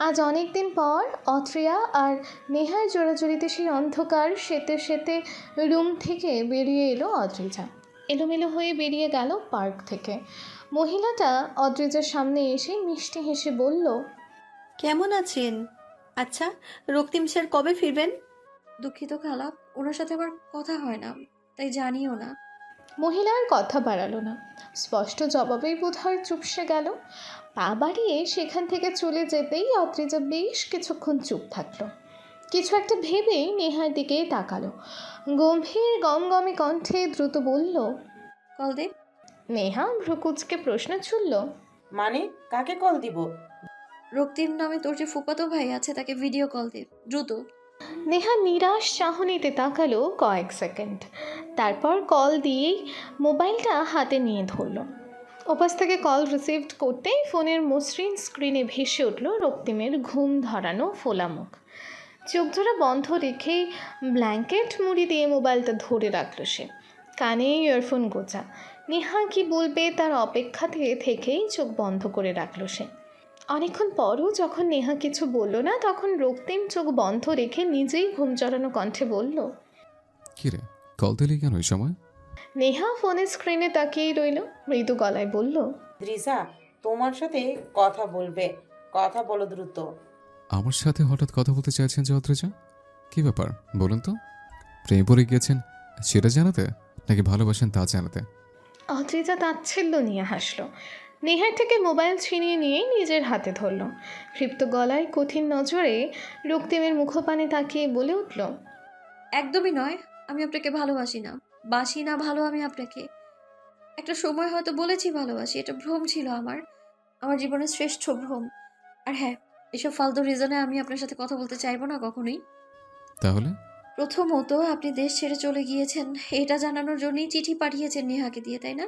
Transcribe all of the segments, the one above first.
আজ অনেক দিন পর অত্রিয়া আর নেহার জোড়াজুড়িতে সেই অন্ধকার সেতে সেতে রুম থেকে বেরিয়ে এলো অদ্রিজা। এলোমেলো হয়ে বেরিয়ে গেল পার্ক থেকে। মহিলাটা অদ্রিজার সামনে এসে মিষ্টি হেসে বলল কেমন আছেন? আচ্ছা রক্তিম স্যার কবে ফিরবেন? দুঃখিত খালা ওনার সাথে আমার কথা হয় না তাই জানিও না। মহিলার কথা বাড়ালো না। স্পষ্ট জবাবেই বোধহয় চুপসে গেল। পা বাড়িয়ে সেখান থেকে চলে যেতেই অদ্রিজা বেশ কিছুক্ষণ চুপ থাকল। কিছু একটা ভেবেই নেহার দিকে তাকালো। গম্ভীর গমগমে কণ্ঠে দ্রুত বলল কল দে নেহা ভ্রুকুচকে প্রশ্ন ছুড়ল মানে কাকে কল দিব? রক্তিম নামে তোর যে ফুপাতো ভাই আছে তাকে ভিডিও কল দে দ্রুত। নেহা নিরাশ চাহনিতে তাকালো কয়েক সেকেন্ড। তারপর কল দিয়েই মোবাইলটা হাতে নিয়ে ধরল। ওপাশ থেকে কল রিসিভ করতেই ফোনের মসৃণ স্ক্রিনে ভেসে উঠল রক্তিমের ঘুম ধরানো ফোলামুখ চোখ ধরা বন্ধ রেখেই ব্ল্যাঙ্কেট মুড়ি দিয়ে মোবাইলটা ধরে রাখল সে। কানে ইয়ারফোন গোচা। নেহা কি বলবে তার অপেক্ষাতে থেকেই চোখ বন্ধ করে রাখল সে। অনেকক্ষণ পরও যখন নেহা কিছু বলল না তখন রক্তিম চোখ বন্ধ রেখে নিজেই ঘুম চড়ানো কণ্ঠে বলল কিরে কল দিলি কেন ওই সময়? নেহা ফোনের স্ক্রিনে তাকিয়েই রইল মৃদু গলায় বলল দ্রিজা তোমার সাথে কথা বলবে কথা বলো দ্রুত। আমার সাথে হঠাৎ কথা বলতে চাইছেন যে অদ্রিজা? কি ব্যাপার বলুন তো। প্রেম পড়ে গিয়েছেন সেটা জানাতে নাকি ভালোবাসেন তা জানাতে? অদ্রিজা তাচ্ছিল্য নিয়ে হাসলো নেহার থেকে মোবাইল ছিনিয়ে নিয়ে নিজের হাতে ধরল। ক্ষিপ্ত গলায় কঠিন নজরে রক্তিমের মুখপানে তাকিয়ে বলে উঠল একদমই নয় আমি আপনাকে ভালোবাসি না। বাসি না ভালো আমি আপনাকে। একটা সময় হয়তো বলেছি ভালোবাসি এটা ভ্রম ছিল আমার। আমার জীবনের শ্রেষ্ঠ ভ্রম। আর হ্যাঁ এসব ফালতু রিজনে আমি আপনার সাথে কথা বলতে চাইব না কখনোই। তাহলে? প্রথমত আপনি দেশ ছেড়ে চলে গিয়েছেন এটা জানানোর জন্যই চিঠি পাঠিয়েছেন নেহাকে দিয়ে তাই না?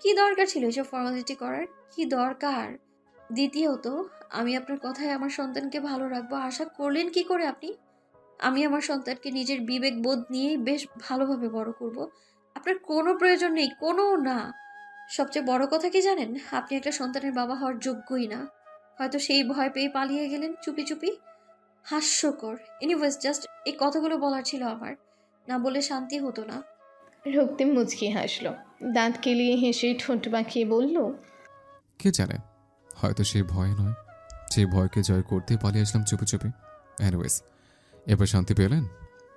কি দরকার ছিল এসব ফর্মালিটি করার? কি দরকার? দ্বিতীয়ত, আমি আপনার কথায় আমার সন্তানকে ভালো রাখব। আশা করলেন কি করে আপনি? আমি আমার সন্তানকে নিজের বিবেক বোধ নিয়েই বেশ ভালোভাবে বড় করব। আপনার কোনো প্রয়োজন নেই, কোনো না। সবচেয়ে বড় কথা কি জানেন? আপনি একটা সন্তানের বাবা হওয়ার যোগ্যই না। হয়তো সেই ভয় পেয়ে পালিয়ে গেলেন চুপি চুপি। হাস্যকর। এনিওয়েজ জাস্ট এই কথাগুলো বলার ছিল আমার। না বলে শান্তি হতো না। রক্তিম মুচকি হাসলো। দাঁত কেলিয়ে হেসে ঠোঁট বাঁকিয়ে বলল, কে জানে? হয়তো সেই ভয় নয়। সেই ভয়কে জয় করতে পালিয়ে আসলাম চুপি চুপি। এনিওয়েজ এবার শান্তি পেলেন?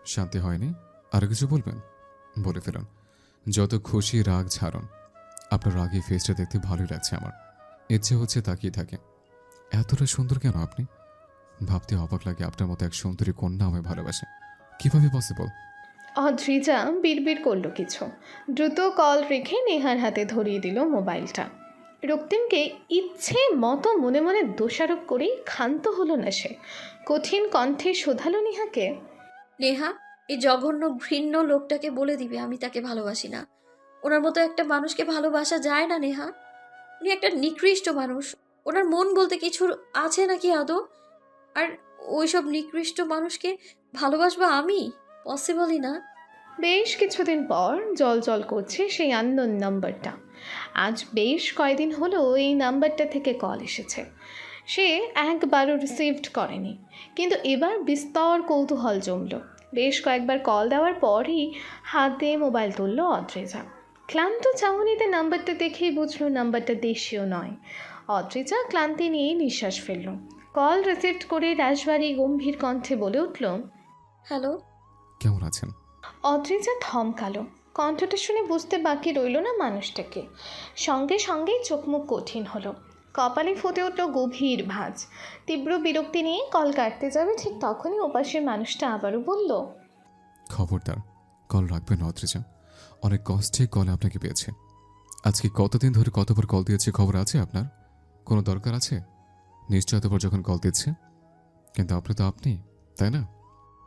শান্তি হয়নি? আরও কিছু বলবেন? বলে ফেলুন। যত খুশি রাগ ছাড়ুন। আপনার রাগী ফেসটা দেখতে ভালোই লাগছে আমার। ইচ্ছে হচ্ছে তাকিয়ে থাকে। এতটা সুন্দর কেন আপনি? ভাবতে অবাক লাগে, আপনার মতো এক সুন্দরী কন্যা আমায় ভালোবাসে। কীভাবে পসিবল অদ্রিজা বিড়বিড় করল কিছু। দ্রুত কল রেখে নেহার হাতে ধরিয়ে দিল মোবাইলটা। রক্তিমকে ইচ্ছে মতো মনে মনে দোষারোপ করেই ক্ষান্ত হলো না সে। কঠিন কণ্ঠে শোধালো নেহাকে, নেহা, এই জঘন্য ঘৃণ্য লোকটাকে বলে দিবে, আমি তাকে ভালোবাসি না। ওনার মতো একটা মানুষকে ভালোবাসা যায় না, নেহা। উনি একটা নিকৃষ্ট মানুষ। ওনার মন বলতে কিছু আছে নাকি আদৌ? আর ওইসব নিকৃষ্ট মানুষকে ভালোবাসবো আমি? পসিবলই না? বেশ কিছুদিন পর জল জল করছে সেই আননোন নাম্বারটা আজ বেশ কয়দিন হলো এই নাম্বারটা থেকে কল এসেছে। সে একবারও রিসিভড করেনি। কিন্তু এবার বিস্তর কৌতূহল জমল। বেশ কয়েকবার কল দেওয়ার পরই হাতে মোবাইল তুলল অদ্রেজা। ক্লান্ত চাউনিতে নাম্বারটা দেখেই বুঝলো নাম্বারটা দেশীয় নয়। অদ্রিজা ক্লান্তি নিয়ে নিঃশ্বাস ফেলল। কল রিসিভড করে রাজবাড়ি গম্ভীর কণ্ঠে বলে উঠল হ্যালো কেমন আছেন? অদ্রিজা থমকালো কণ্ঠটা শুনে বুঝতে বাকি রইল না মানুষটাকে। সঙ্গে সঙ্গেই চোখ মুখ কঠিন হলো। কপালে ফুটে উঠল গভীর ভাঁজ। তীব্র বিরক্তি নিয়ে কল কাটতে যাবে ঠিক তখনই ওপাশের মানুষটা আবারও বলল খবরদার কল রাখবেন অদ্রিজা অনেক কষ্টে কল আপনাকে পেয়েছে। আজকে কতদিন ধরে কতবার কল দিয়েছে খবর আছে আপনার? কোনো দরকার আছে? নিশ্চয়তবার যখন কল দিচ্ছে। কিন্তু আপনি তো আপনি তাই না?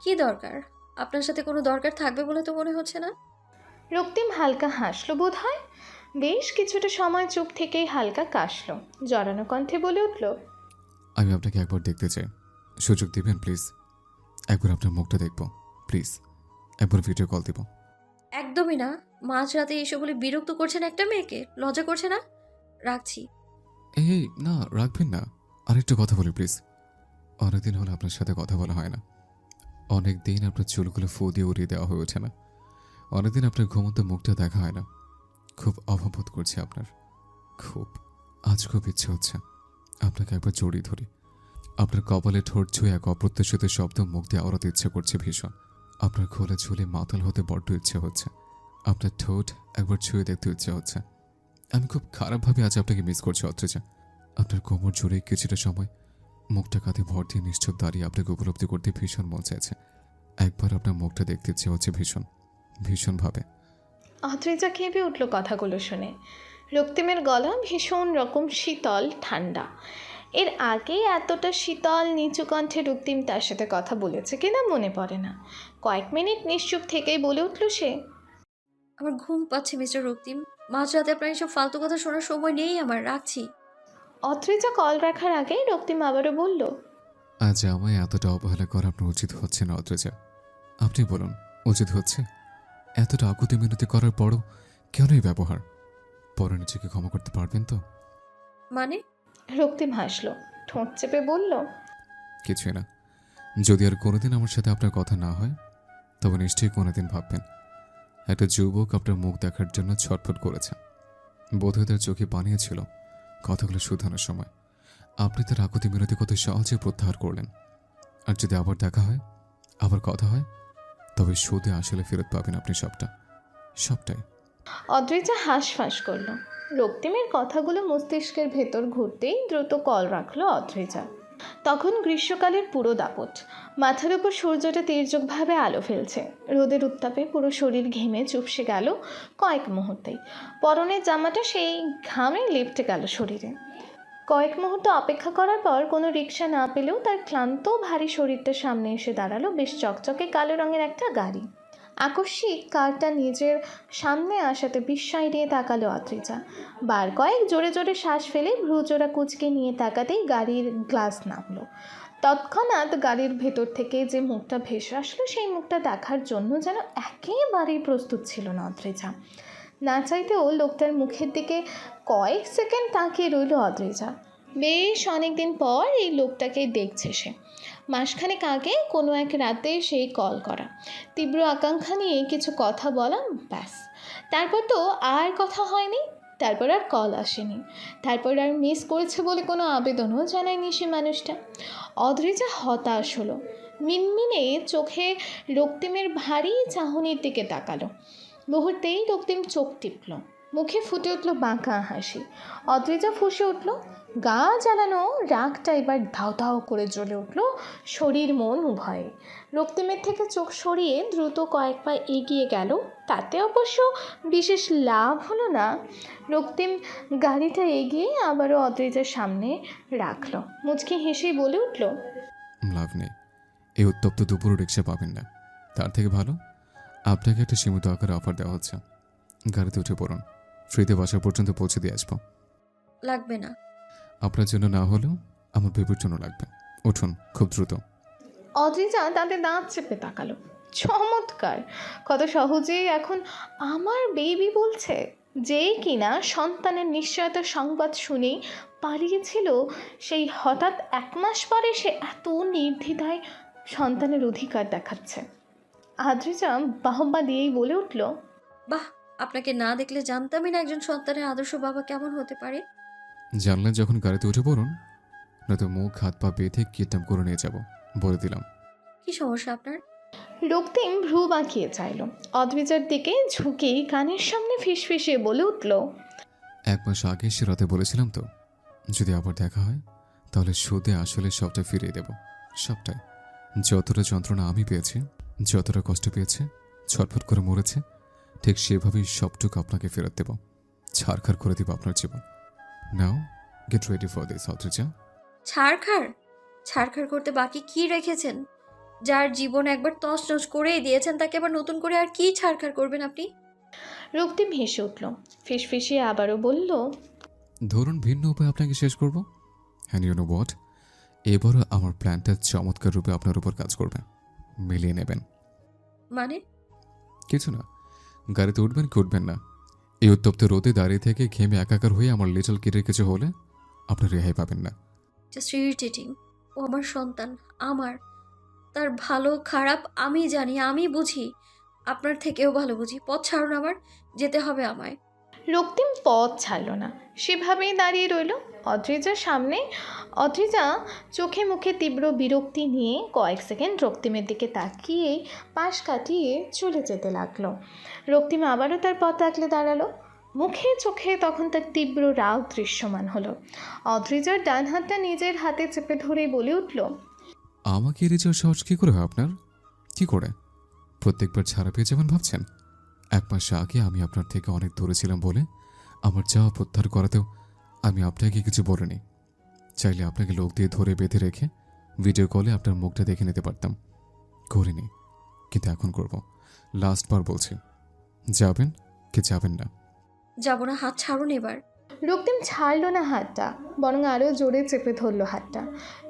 কি দরকার? আপনার সাথে কোনো দরকার থাকবে বলে তো মনে হচ্ছে না? রক্তিম হালকা হাসলো বোধ হয় বেশ কিছুটা সময় চুপ থেকেই হালকা কাশলো। জড়ানো কণ্ঠে বলে উঠল আমি আপনাকে একবার দেখতে চাই। সুযোগ দিবেন প্লিজ? একবার আপনার মুখটা দেখব প্লিজ? একবার ভিডিও কল দিব। একদমই না। মাঝ রাতে এসব বলে বিরক্ত করছেন একটা মেয়েকে। লজ্জা করছে না? রাখছি। এই এই না রাখবেন না। আরেকটু কথা বলি প্লিজ। অনেকদিন হলো আপনার সাথে কথা বলা হয় না। অনেক দিন আপনার চুলগুলো ফু দিয়ে উড়িয়ে দেওয়া হয়ে ওঠে না। অনেকদিন আপনার ঘুমন্ত মুখটা দেখা হয় না। খুব অভাবোধ করছি আপনার। খুব, আজ খুব ইচ্ছে হচ্ছে। আপনাকে একবার জড়িয়ে ধরি। আপনার কপালে ঠোঁট ছুঁয়ে এক অপ্রত্যাশিত শব্দ মুখ দিয়ে আওড়াতে ইচ্ছে করছে ভীষণ। আপনার খোলা ঝুলে মাতাল হতে বড্ড ইচ্ছে হচ্ছে। আপনার ঠোঁট একবার ছুঁয়ে দেখতে ইচ্ছে হচ্ছে। আমি খুব খারাপভাবে আজ আপনাকে মিস করছি অত্রিজা আপনার কোমর জুড়ে কিছুটা সময় মুখটা কাঁধে ভর দিয়ে নিশ্চুপ দাঁড়িয়ে আপনাকে উপলব্ধি করতে ভীষণ মন চাইছে। একবার আপনার মুখটা দেখতে ইচ্ছে হচ্ছে ভীষণ ভীষণভাবে। অদ্রিজা কেঁপে উঠল কথাগুলো শুনে। রক্তিমের গলা ভীষণ রকম শীতল ঠান্ডা। এর আগে এতটা শীতল নিচু কণ্ঠে রক্তিম তার সাথে কথা বলেছে কিনা মনে পড়ে না। কয়েক মিনিট নিশ্চুপ থেকেই বলে উঠল সে। আমার ঘুম পাচ্ছে মিস্টার রক্তিম। মাঝরাতে আপনার এইসব ফালতু কথা শোনার সময় নেই আমার রাখছি। অদ্রিজা কল রাখার আগেই রক্তিম আবারও বলল আজ আমায় এতটা অবহেলা করা আপনার উচিত হচ্ছে না অদ্রেজা আপনি বলুন উচিত হচ্ছে? এতটা আকুতি মিনতি করার পরও কেন এই ব্যবহার? পরে নিজেকে ক্ষমা করতে পারবেন তো? মানে? রক্তিম হাসলো ঠোঁট চেপে বলল কিছুই না। যদি আর কোনোদিন আমার সাথে আপনার কথা না হয় তবে নিশ্চয়ই কোনোদিন ভাববেন। একটা যুবক আপনার মুখ দেখার জন্য ছটফট করেছে। বোধহয় তার চোখে বানিয়েছিল কথাগুলো শোধানোর সময় আপনি তার আকুতি মিনতি কত সহজে প্রত্যাহার করলেন। আর যদি আবার দেখা হয়, আবার কথা হয়, তবে সুদে আসলে ফেরত পাবেন আপনি সবটা। সবটাই। অদ্রিজা হাঁসফাঁস করল। রক্তিমের কথাগুলো মস্তিষ্কের ভেতর ঘুরতেই দ্রুত কল রাখল অদ্রিজা তখন গ্রীষ্মকালের পুরো দাপট। মাথার উপর সূর্যটা তীর্যকভাবে আলো ফেলছে। রোদের উত্তাপে পুরো শরীর ঘেমে চুপসে গেল কয়েক মুহূর্তেই। পরনের জামাটা সেই ঘামে লেপটে গেল শরীরে। কয়েক মুহূর্ত অপেক্ষা করার পর কোনো রিক্সা না পেলেও তার ক্লান্ত, ভারী শরীরটার সামনে এসে দাঁড়াল বেশ চকচকে কালো রঙের একটা গাড়ি। আকস্মিক কারটা নিজের সামনে আসাতে বিস্ময় নিয়ে তাকালো অদ্রিজা বার কয়েক জোরে জোরে শ্বাস ফেলে ভ্রুজোড়া কুচকে নিয়ে তাকাতেই গাড়ির গ্লাস নামলো। তৎক্ষণাৎ গাড়ির ভেতর থেকে যে মুখটা ভেসে আসলো, সেই মুখটা দেখার জন্য যেন একেবারেই প্রস্তুত ছিল না অদ্রিজা না চাইতেও লোকটার মুখের দিকে কয়েক সেকেন্ড তাকিয়ে রইল অদ্রিজা বেশ অনেকদিন পর এই লোকটাকে দেখছে সে। মাসখানেক আগে কোনো এক রাতে সেই কল করা। তীব্র আকাঙ্ক্ষা নিয়ে কিছু কথা বলা, ব্যাস। তারপর তো আর কথা হয়নি, তারপর আর কল আসেনি। তারপর আর মিস করেছে বলে কোনো আবেদনও জানায়নি সে মানুষটা। অদ্রিজা হতাশ হলো। মিনমিনে চোখে রক্তিমের ভারী চাহনির দিকে তাকালো। মুহূর্তেই রক্তিম চোখ টিপল। মুখে ফুটে উঠল বাঁকা হাসি। অদ্রিজা ফুসে উঠল, গা জ্বালানো রাগটা এবার ধাও ধাও করে জ্বলে উঠল শরীর মন উভয়ে। রক্তিমের থেকে চোখ সরিয়ে দ্রুত কয়েক পা এগিয়ে গেল, তাতে অবশ্য বিশেষ লাভ হলো না। রক্তিম গাড়িটা এগিয়ে আবারও অদ্রিজার সামনে রাখল। মুচকি হেসেই বলে উঠল, লাভ নেই, এই উত্তপ্ত দুপুরও রিক্সা পাবেন না। তার থেকে ভালো, আপনাকে একটা সীমিত আকারে অফার দেওয়া হচ্ছে। গাড়িতে উঠে পড়ুন। ফ্রিতে বাসা পর্যন্ত পৌঁছে দিয়ে আসব। লাগবে না। আপনার জন্য না হলেও আমার বেবির জন্য লাগবে। উঠুন খুব দ্রুত। অদ্রিজা তাদের দাঁত চেপে তাকালো। চমৎকার। কত সহজেই এখন আমার বেবি বলছে যে কিনা সন্তানের নিশ্চয়তার সংবাদ শুনেই পালিয়েছিল। সেই হঠাৎ এক মাস পরে সে এত নির্দ্বিধায় সন্তানের অধিকার দেখাচ্ছে। আদ্রিজা বাহবা দিয়েই বলে উঠল বাহ আপনাকে না দেখলে জানতামই না একজন সন্তানের আদর্শ বাবা কেমন হতে পারে। জানলেন যখন গাড়িতে উঠে পড়ুন নয়তো মুখ হাত পা বেঁধে কিডন্যাপ করে নিয়ে যাব বলে দিলাম। কি সমস্যা আপনার? রক্তিম ভ্রু বাঁকিয়ে চাইল। অদ্রিজার দিকে ঝুঁকেই কানের সামনে ফিসফিসিয়ে বলে উঠল এক মাস আগে সে রাতে বলেছিলাম তো যদি আবার দেখা হয় তাহলে সুদে আসলে সবটা ফিরিয়ে দেব। সবটাই। যতটা যন্ত্রণা আমি পেয়েছি যতটা কষ্ট পেয়েছে ছটফট করে মরেছে ঠিক সেভাবেই সবটুকু আপনাকে ফেরত দেব। ছাড়খাড় করে দেব আপনার জীবন। Now get ready for this Adrija ছাড়খাড়? ছাড়খাড় করতে বাকি কি রেখেছেন? যার জীবন একবার তছনছ করেই দিয়েছেন তাকে আবার নতুন করে আর কি ছাড়খাড় করবেন আপনি? রক্তিম হেসে উঠল। ফিসফিসিয়ে আবারও বলল ধরুন ভিন্ন উপায়ে আপনাকে শেষ করব। হ্যান্ড ইউ নো হোয়াট এবারও আমার প্ল্যানটা চমৎকার রূপে আপনার উপর কাজ করবে। মিলিয়ে নেবেন। মানে? কিছু না। গাড়িতে উঠবেন কি উঠবেন না? এই উত্তপ্ত রোদে দাঁড়িয়ে থেকে ঘেমে একাকার হয়ে আমার লিটল কিডের কিছু হলে আপনি রেহাই পাবেন না। ও আমার সন্তান, আমার। তার ভালো, খারাপ, আমি জানি, আমি বুঝি। আপনার থেকেও ভালো বুঝি। পথ ছাড়ুন আমার যেতে হবে আমায়। রক্তিম পথ ছাড়ল না। সেভাবেই দাঁড়িয়ে রইল অদ্রিজার সামনে। অদ্রিজা চোখে মুখে তীব্র বিরক্তি নিয়ে কয়েক সেকেন্ড রক্তিমের দিকে তাকিয়ে পাশ কাটিয়ে চলে যেতে লাগল। রক্তিম আবারও তার পথ আগলে দাঁড়াল। মুখে চোখে তখন তার তীব্র রাগ দৃশ্যমান হলো। অদ্রিজার ডান হাতটা নিজের হাতে চেপে ধরে বলে উঠল, আমাকে এড়িয়ে যাওয়ার কী করে হয় আপনার? কি করে? প্রত্যেকবার ছাড়া পেয়ে যাবেন ভাবছেন? এক মাস আগে আমি আপনার থেকে অনেক দূরে ছিলাম বলে আমার যাওয়া প্রত্যাহার করাতেও আমি আপনাকে কিছু বলিনি। চাইলে আপনাকে লোক দিয়ে ধরে বেঁধে রেখে ভিডিও কলে আপনার মুখটা দেখে নিতে পারতাম। করিনি, কিন্তু এখন করব। লাস্টবার বলছি। যাবেন কি যাবেন না। যাব না, হাত ছাড়ুন এবার। রক্তিম ছাড়লো না হাতটা, বরং আরও জোরে চেপে ধরলো হাতটা।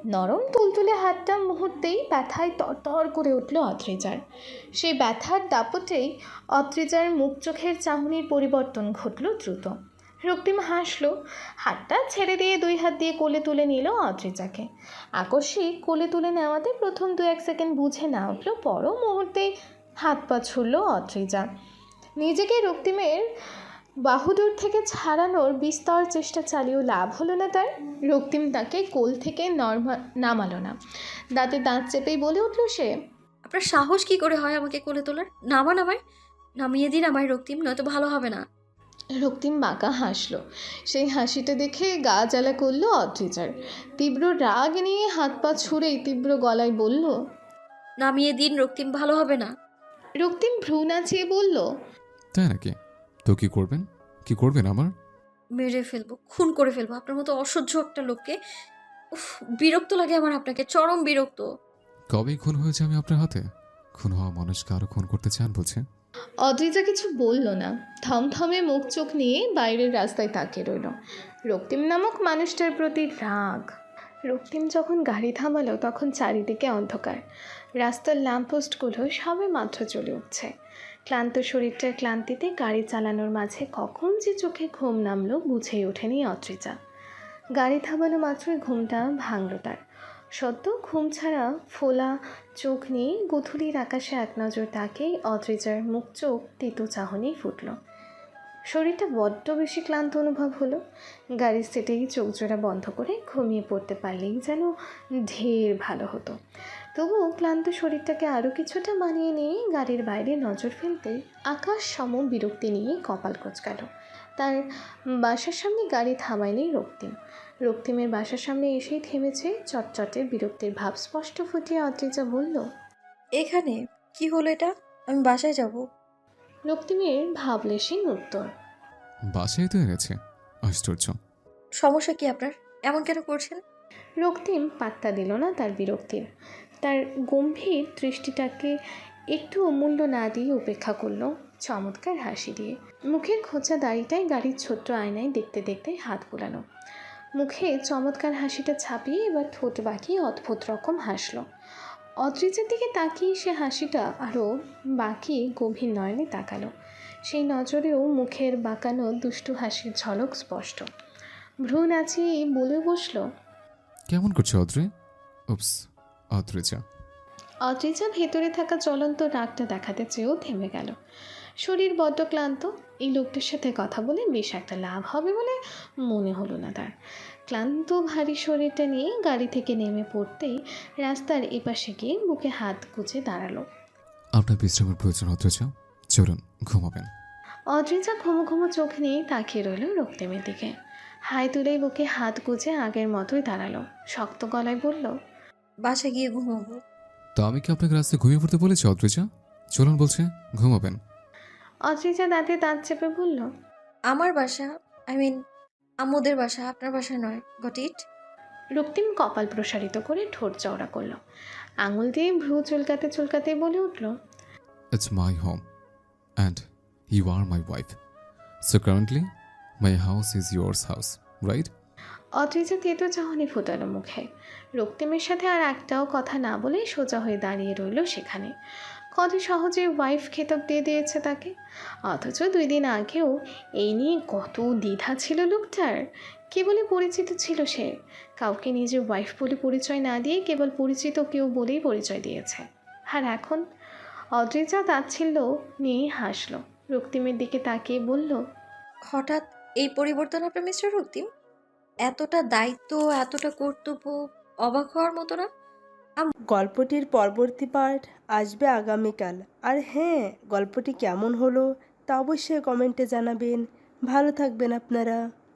নরম তুলতুলে হাতটা মুহূর্তেই ব্যথায় তরতর করে উঠল অত্রিজার। সেই ব্যথার দাপটেই অত্রিজার মুখ চোখের চাহনির পরিবর্তন ঘটল দ্রুত। রক্তিম হাসলো, হাতটা ছেড়ে দিয়ে দুই হাত দিয়ে কোলে তুলে নিল অদ্রিজাকে আকস্মিক কোলে তুলে নেওয়াতে প্রথম দু এক সেকেন্ড বুঝে না উঠল, পরও মুহূর্তেই হাত পা ছুড়ল অদ্রিজা নিজেকে রক্তিমের বাহুদূর থেকে ছাড়ানোর বিস্তর চেষ্টা চালিয়েও লাভ হলো না তার। রক্তিম তাকে কোল থেকে নর্মা নামালো না। দাঁতে দাঁত চেপেই বলে উঠল সে আপনার সাহস কি করে হয় আমাকে কোলে তোলার? নামান আমায়। নামিয়ে দিন আমায় রক্তিম নয়তো ভালো হবে না। রক্তিম বাঁকা হাসলো। সেই হাসিটা দেখে গা জ্বালা করল অদ্রিজার। তীব্র রাগ নিয়ে হাত পা ছুঁড়েই তীব্র গলায় বলল নামিয়ে দিন রক্তিম ভালো হবে না। রক্তিম ভ্রু নাচিয়ে বলল তাই নাকি? তো কি করবেন? কি করবেন আমার? মেরে ফেলব খুন করে ফেলব। আপনার মতো অসহ্য একটা লোককে উফ বিরক্ত লাগে আমার আপনাকে চরম বিরক্ত। কবে খুন হয়েছে আমি আপনার হাতে? খুন হওয়া মানুষকে আরও খুন করতে চান বলছে অদ্রিজা কিছু বলল না। থমথমে মুখ চোখ নিয়ে বাইরের রাস্তায় তাকিয়ে রইল। রক্তিম নামক মানুষটার প্রতি রাগ। রক্তিম যখন গাড়ি থামালো তখন চারিদিকে অন্ধকার। রাস্তার ল্যাম্পপোস্টগুলো সবে মাত্র চলে উঠছে। ক্লান্ত শরীরটার ক্লান্তিতে গাড়ি চালানোর মাঝে কখন যে চোখে ঘুম নামলো বুঝেই ওঠেনি অদ্রিজা গাড়ি থামানো মাত্রই ঘুমটা ভাঙল তার। সদ্য ঘুম ছাড়া ফোলা চোখ নিয়ে গধূলির আকাশে এক নজর তাকেই অদ্রিজার মুখ চোখ তেতো চাহনি ফুটল। শরীরটা বড্ড বেশি ক্লান্ত অনুভব হলো। গাড়ির সেটেই চোখ জোড়া বন্ধ করে ঘুমিয়ে পড়তে পারলেই যেন ঢের ভালো হতো। তবুও ক্লান্ত শরীরটাকে আরও কিছুটা মানিয়ে নিয়ে গাড়ির বাইরে নজর ফেলতে আকাশ সম বিরক্তি নিয়ে কপাল কোচকাল। তার বাসার সামনে গাড়ি থামায়নি রক্তিম। রক্তিমের বাসার সামনে এসেই থেমেছে চটচটে বিরক্তির ভাব। স্পষ্ট ফুটিয়ে অদ্রিজা বলল এখানে? কি হলো এটা? আমি বাসায় যাব। রক্তিমের ভাবলেশীন উত্তর বাসায় তো এনেছে। আশ্চর্য। সমস্যা কি আপনার? এমন কেন করছেন? রক্তিম পাত্তা দিল না তার বিরক্তির। তার গম্ভীর দৃষ্টিটাকে একটু অমূল্য না দিয়ে উপেক্ষা করল চমৎকার হাসি দিয়ে। মুখের খোঁচা দাড়িটাই গাড়ির ছোট্ট আয়নায় দেখতে দেখতে হাত বোলানো মুখে চমৎকার হাসিটা ছাপিয়ে এবার ঠোঁট বাঁকিয়ে অদ্ভুত রকম হাসলো। অদ্রিজের দিকে তাকিয়ে সে হাসিটা আরও বাকি গভীর নয়নে তাকালো। সেই নজরেও মুখের বাঁকানো দুষ্টু হাসির ঝলক স্পষ্ট। ভ্রু নাচিয়ে বলে বসল। কেমন করছে অদ্রে? উপস অদ্রিজা অদ্রিজা ভেতরে থাকা জ্বলন্ত রাগটা দেখাতে চেয়েও থেমে গেল। শরীর বড্ড ক্লান্ত এই লোকটার সাথে কথা বলে বেশ একটা লাভ হবে বলে মনে হলো না তার। ক্লান্ত ভারী শরীরটা নিয়ে গাড়ি থেকে নেমে পড়তেই রাস্তার এপাশে গিয়ে বুকে হাত গুজে দাঁড়াল। আপনার বিশ্রামের প্রয়োজন অদ্রিজা চলুন ঘুমাবেন। অদ্রিজা ঘুমো ঘুমো চোখ নিয়ে তাকিয়ে রইল রক্তিমের দিকে। হাই তুলেই বুকে হাত গুজে আগের মতোই দাঁড়াল। শক্ত গলায় বলল বাসায় গিয়ে ঘুমাবো। তো আমি কি আপনাকে রাস্তায় ঘুমিয়ে পড়তে বলেছি অদ্রিজা? চলুন বলছে ঘুমাবেন। অদ্রিজা দাঁতে দাঁত চেপে বলল আমার বাসা আই মিন আমোদের বাসা আপনার বাসা নয় গট ইট রক্তিম কপাল প্রসারিত করে ঠোঁট চওড়া করল। আঙুল দিয়ে ভ্রু চুলকাতে চুলকাতে বলে উঠল it's my home and you are my wife So currently, my house is yours house, right? Adrija তেতো চাহনি ফোটালো মুখে। রক্তিমের সাথে আর একটাও কথা না বলে সোজা হয়ে দাঁড়িয়ে রইল সেখানে। কত সহজে ওয়াইফ খেতাব দিয়ে দিয়েছে তাকে। অথচ দুই দিন আগেও এই নিয়ে কত দ্বিধা ছিল লোকটার। কেবলই পরিচিত ছিল সে। কাউকে নিজের ওয়াইফ বলে পরিচয় না দিয়ে কেবল পরিচিত কেউ বলেই পরিচয় দিয়েছে। আর এখন অদ্রিজা তাচ্ছিল্য নিয়ে হাসলো। রক্তিমের দিকে তাকিয়ে বলল হঠাৎ এই পরিবর্তন আপনার মিস্টার রক্তিম? এতটা দায়িত্ব, এতটা কর্তব্য অবাক হওয়ার মতো না? গল্পটির পরবর্তী পার্ট আসবে আগামীকাল। আর হ্যাঁ গল্পটি কেমন হলো তা অবশ্যই কমেন্টে জানাবেন। ভালো থাকবেন আপনারা।